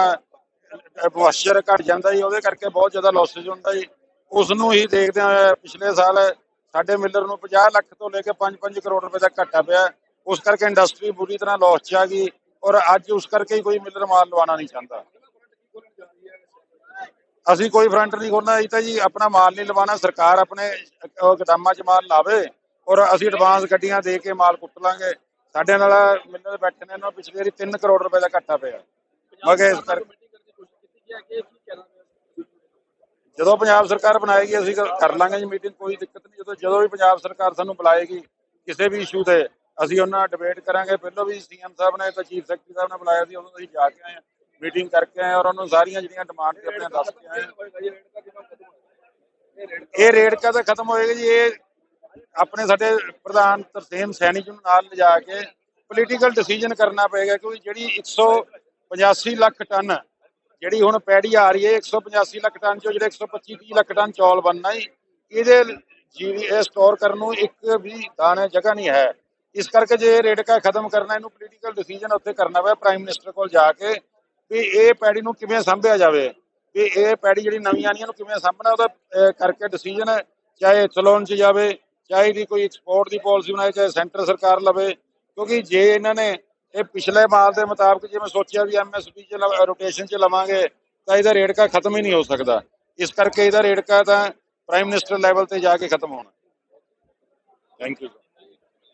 ਮੋਇਸਚਰ ਘਟ ਜਾਂਦਾ ਜੀ, ਉਹਦੇ ਕਰਕੇ ਬਹੁਤ ਜ਼ਿਆਦਾ ਲਾਸੇਜ ਹੁੰਦਾ ਜੀ। ਉਸ ਨੂੰ ਹੀ ਦੇਖਦੇ ਹੋਏ ਪਿਛਲੇ ਸਾਲ ਸਾਡੇ ਮਿਲਰ ਨੂੰ 50 ਲੱਖ ਤੋਂ ਲੈ ਕੇ 5-5 ਕਰੋੜ ਰੁਪਏ ਦਾ ਘਾਟਾ ਪਿਆ। ਉਸ ਕਰਕੇ ਇੰਡਸਟਰੀ ਬੁਰੀ ਤਰ੍ਹਾਂ ਲਾਸ 'ਚ ਆ ਗਈ ਔਰ ਅੱਜ ਉਸ ਕਰਕੇ ਹੀ ਕੋਈ ਮਿਲਰ ਮਾਲ ਲਵਾਉਣਾ ਨਹੀਂ ਚਾਹੁੰਦਾ। ਅਸੀਂ ਕੋਈ ਫਰੰਟ ਨਹੀਂ ਖੋਲਣਾ ਇਹ ਤਾਂ ਜੀ ਆਪਣਾ ਮਾਲ ਨਹੀਂ ਲਵਾਉਣਾ ਸਰਕਾਰ ਆਪਣੇ ਅਹ, 'ਚ ਮਾਲ ਲਾਵੇ ਔਰ ਅਸੀਂ ਐਡਵਾਂਸ ਗੱਡੀਆਂ ਦੇ ਕੇ ਮਾਲ ਕੁੱਟ ਲਾਂਗੇ। ਸਾਡੇ ਨਾਲ ਮਿਲਰ ਬੈਠੇ ਨੇ ਇਹਨਾਂ ਪਿਛਲੇ ਵਾਰੀ 3 ਕਰੋੜ ਰੁਪਏ ਦਾ ਘਾਟਾ ਪਿਆ। ਮਗੇ ਇਸ ਕਰਕੇ ਜਦੋਂ ਪੰਜਾਬ ਸਰਕਾਰ ਬਣਾਏਗੀ ਅਸੀਂ ਕਰ ਲਾਂਗੇ ਜੀ ਮੀਟਿੰਗ ਕੋਈ ਦਿੱਕਤ ਨਹੀਂ। ਜਦੋਂ ਜਦੋਂ ਵੀ ਪੰਜਾਬ ਸਰਕਾਰ ਸਾਨੂੰ ਬੁਲਾਏਗੀ ਕਿਸੇ ਵੀ ਇਸ਼ੂ ਤੇ ਅਸੀਂ ਉਹਨਾਂ ਨਾਲ ਡਿਬੇਟ ਕਰਾਂਗੇ। ਪਹਿਲਾਂ ਵੀ ਸੀਐਮ ਸਾਹਿਬ ਨੇ ਤੇ ਚੀਫ ਸੈਕਟਰੀ ਸਾਹਿਬ ਨੇ ਬੁਲਾਇਆ ਸੀ ਉਦੋਂ ਅਸੀਂ ਜਾ ਕੇ ਆਏ ਹਾਂ। ਮੀਟਿੰਗ ਕਰਕੇ ਆਏ ਔਰ ਉਹਨਾਂ ਸਾਰੀਆਂ ਜਿਹੜੀਆਂ ਡਿਮਾਂਡ ਤੇ ਆਪਣੇ ਦੱਸ ਕੇ ਆਏ ਹਾਂ। ਇਹ ਰੇੜਕਾ ਤਾਂ ਖਤਮ ਹੋਏਗਾ ਜੀ ਇਹ ਆਪਣੇ ਸਾਡੇ ਪ੍ਰਧਾਨ ਤਰਸੇਮ ਸੈਣੀ ਜੀ ਨੂੰ ਨਾਲ ਲਿਜਾ ਕੇ ਪੋਲੀਟੀਕਲ ਡਿਸੀਜਨ ਕਰਨਾ ਪਏਗਾ ਕਿਉਂਕਿ ਜਿਹੜੀ 185 ਲੱਖ ਟਨ ਜਿਹੜੀ ਹੁਣ ਪੈੜੀ ਆ ਰਹੀ ਹੈ 185 ਲੱਖ ਟਨ ਚੋਂ ਜਿਹੜੇ 125 30 ਲੱਖ ਟਨ ਚੌਲ ਬਣਨਾ ਹੀ ਇਹਦੇ ਜੀਵੀ ਸਟੋਰ ਕਰਨ ਨੂੰ ਇੱਕ ਵੀ ਦਾਣੇ ਜਗ੍ਹਾ ਨਹੀਂ ਹੈ ਇਸ ਕਰਕੇ ਜੇ ਇਹ ਖਤਮ ਕਰਨਾ, ਇਹਨੂੰ ਪੋਲੀਟੀਕਲ ਡਿਸੀਜਨ ਉੱਥੇ ਕਰਨਾ ਪਿਆ ਪ੍ਰਾਈਮ ਮਿਨਿਸਟਰ ਕੋਲ ਜਾ ਕੇ ਵੀ ਇਹ ਪੈੜੀ ਨੂੰ ਕਿਵੇਂ ਸੰਭਿਆ ਜਾਵੇ, ਵੀ ਇਹ ਪੈੜੀ ਜਿਹੜੀ ਨਵੀਂ ਆਣੀ ਨੂੰ ਕਿਵੇਂ ਸਾਂਭਣਾ, ਉਹਦਾ ਕਰਕੇ ਡਿਸੀਜਨ ਚਾਹੇ ਚਲੋਨ ਚ ਜਾਵੇ, ਚਾਹੇ ਦੀ ਕੋਈ ਐਕਸਪੋਰਟ ਦੀ ਪਾਲਿਸੀ ਬਣਾਏ, ਚਾਹੇ ਸੈਂਟਰ ਸਰਕਾਰ ਲਵੇ, ਕਿਉਂਕਿ ਜੇ ਇਹਨਾਂ ਨੇ ਇਹ ਪਿਛਲੇ ਮਾਲ ਦੇ ਮੁਤਾਬਕ ਜਿਵੇਂ ਸੋਚਿਆ ਵੀ ਐਮਐਸਪੀ ਚ ਰੋਟੇਸ਼ਨ ਚ ਲਵਾਂਗੇ, ਤਾਂ ਇਹਦਾ ਰੇੜਕਾ ਖਤਮ ਹੀ ਨਹੀਂ ਹੋ ਸਕਦਾ। ਇਸ ਕਰਕੇ ਇਹਦਾ ਰੇੜਕਾ ਤਾਂ ਪ੍ਰਾਈਮ ਮਿਨਿਸਟਰ ਲੈਵਲ ਤੇ ਜਾ ਕੇ ਖਤਮ ਹੋਣਾ। Thank you